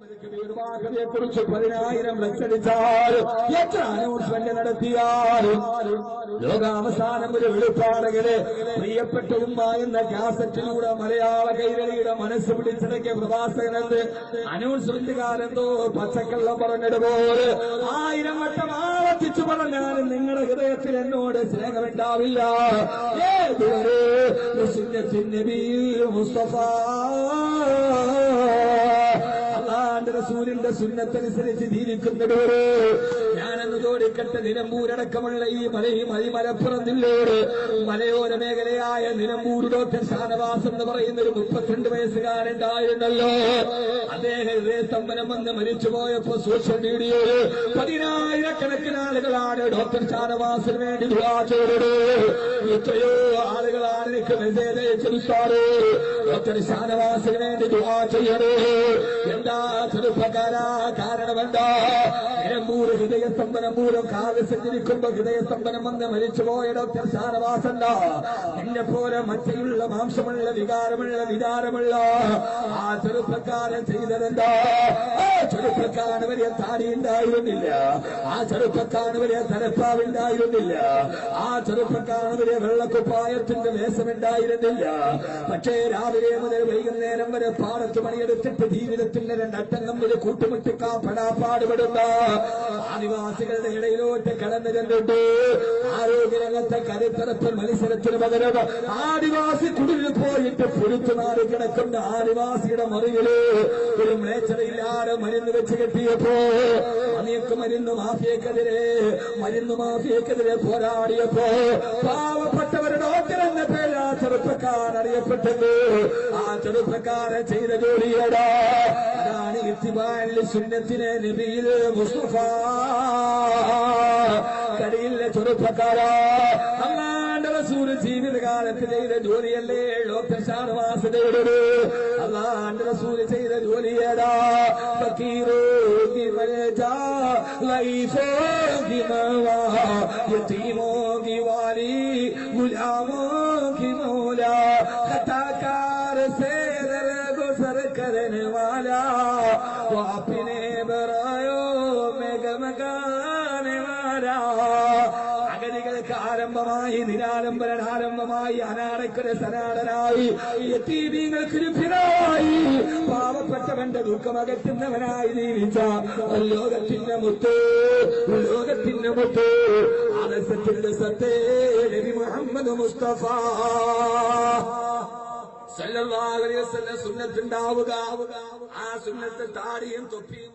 കുറിച്ച് പതിനായിരം ലക്ഷടിച്ചാൽ എത്ര അനൗൺസ്മെന്റ് നടത്തിയാലും ലോകാവസാനം ഒരു വെളിപ്പാടകരെ പ്രിയപ്പെട്ട ഉമ്മ എന്ന കാസറ്റിലൂടെ മലയാള കൈരളിയുടെ മനസ്സ് പിടിച്ചടക്കിയ പ്രവാസകനെന്ന് അനൗൺസ്മെന്റുകാരെന്തോ പച്ചക്കള്ളം പറഞ്ഞതുപോലെ ആയിരം വട്ടം ആവർത്തിച്ചു പറഞ്ഞാലും നിങ്ങളുടെ ഹൃദയത്തിൽ എന്നോട് സ്നേഹമുണ്ടാവില്ല. ഏതുവരെ മുസ്തഫ റസൂലിന്റെ സുന്നത്തനുസരിച്ച് ജീവിക്കുന്നവര് ഞാനെന്ന് ചോദിക്കട്ടെ നിലമ്പൂരടക്കമുള്ള ഈ മലയും അതിമലപ്പുറം ജില്ലയോട് മലയോര മേഖലയായ നിലമ്പൂർ ഡോക്ടർ ഷാനവാസ് എന്ന് പറയുന്ന ഒരു മുപ്പത്തിരണ്ട് വയസ്സുകാരുണ്ടായിരുന്നല്ലോ അദ്ദേഹം ഹൃദയസ്തംഭനം വന്ന് മരിച്ചുപോയപ്പോ സോഷ്യൽ മീഡിയയിൽ പതിനായിരക്കണക്കിന് ആളുകളാണ് ഡോക്ടർ ഷാനവാസിന് വേണ്ടി ചെയ്തത്. എത്രയോ ആളുകളാണ് എനിക്ക് മെസ്സേജ് അയച്ചിരുത്താറ് ഡോക്ടർ ഷാനവാസിന് വേണ്ടി ചെയ്യണേ എന്താ ചെറുപ്പക്കാരാ? കാരണം എന്താ? നിലമ്പൂർ ഹൃദയ മൂലം കാൽ സഞ്ചരിക്കുമ്പോ ഹൃദയ സ്തംഭനം വന്ന് മരിച്ചുപോയ ഡോക്ടർ ഷാനവാസല്ല എന്നെ പോലെ മച്ചയുള്ള മാംസമുള്ള വികാരമുള്ള വിചാരമുള്ള ആ ചെറുപ്പക്കാരൻ ചെയ്തതെന്താ? ആ ചെറുപ്പക്കാരൻ വലിയ താടി ഉണ്ടായിരുന്നില്ല ആ ചെറുപ്പക്കാരൻ വലിയ തലപ്പാവുണ്ടായിരുന്നില്ല ആ ചെറുപ്പക്കാരൻ വലിയ വെള്ളക്കുപ്പായത്തിന്റെ വേഷമുണ്ടായിരുന്നില്ല. പക്ഷേ രാവിലെ മുതൽ വൈകുന്നേരം വരെ പാടത്ത് പണിയെടുത്തിട്ട് ജീവിതത്തിന്റെ രണ്ടറ്റം തമ്മിൽ കൂട്ടുമുട്ടിക്കാ പെടാപ്പാടുപെടുന്ന ആദിവാസികളുടെ ഇടയിലോട്ട് കടന്നു ചെന്നിട്ട് ആരോഗ്യരംഗത്തെ കരുത്തരത്തിൽ മത്സരത്തിന് പകരം ആദിവാസി കുടിലിൽ പോയിട്ട് പുരുത്തുനാട് കിടക്കുന്ന ആദിവാസിയുടെ മറിയിൽ ഒരു മ്ലേച്ഛതയില്ലാതെ മരുന്ന് വെച്ച് കെട്ടിയപ്പോ അനേക്ക് മരുന്ന് മാഫിയക്കെതിരെ മരുന്ന് മാഫിയക്കെതിരെ പോരാടിയപ്പോ ഡോക്ടർ എന്ന പേര് ചെറുപ്പക്കാരൻ അറിയപ്പെട്ടത്. ആ ചെറുപ്പക്കാരൻ ചെയ്ത ജോലിയടാ. അതാണ് ഇത്തിബാലിൽ സുന്നത്തിനെ നബിയിൽ മുസ്തഫ. കടിയിലെ ചെറുപ്പക്കാരാ. അല്ലാണ്ട് റസൂൽ ജീവിതകാലത്ത് ചെയ്ത ജോലിയല്ലേ? ഡോക്ടർ ഷാനവാസതയുടെ അല്ലാണ്ട് റസൂൽ ചെയ്ത ജോലിയേടാ. ഫക്കീറോ ലൈഫോ യതീമോ खताकार से दर गुजर करने वाला वो अपने बरायो में गमगाने वाला അഗതികൾക്ക് ആരംഭമായി നിരാലംബരൻ ആരംഭമായി അനാടക്കര സനാടനായി എത്തീബീങ്ങൾക്ക് ലഭ്യനായി പാവപ്പെട്ടവന്റെ ദുഃഖമകറ്റുന്നവനായി ജീവിച്ച ലോകത്തിന്റെ മുത്ത് ലോകത്തിന്റെ മുത്ത് ആദർശത്തിന്റെ സത്തേ നബി മുഹമ്മദ് മുസ്തഫ സല്ലല്ലാഹു അലൈഹി വസല്ലം സുന്നത്തുണ്ടാവുക ആ സുന്നത്ത് താടിയും തൊപ്പിയും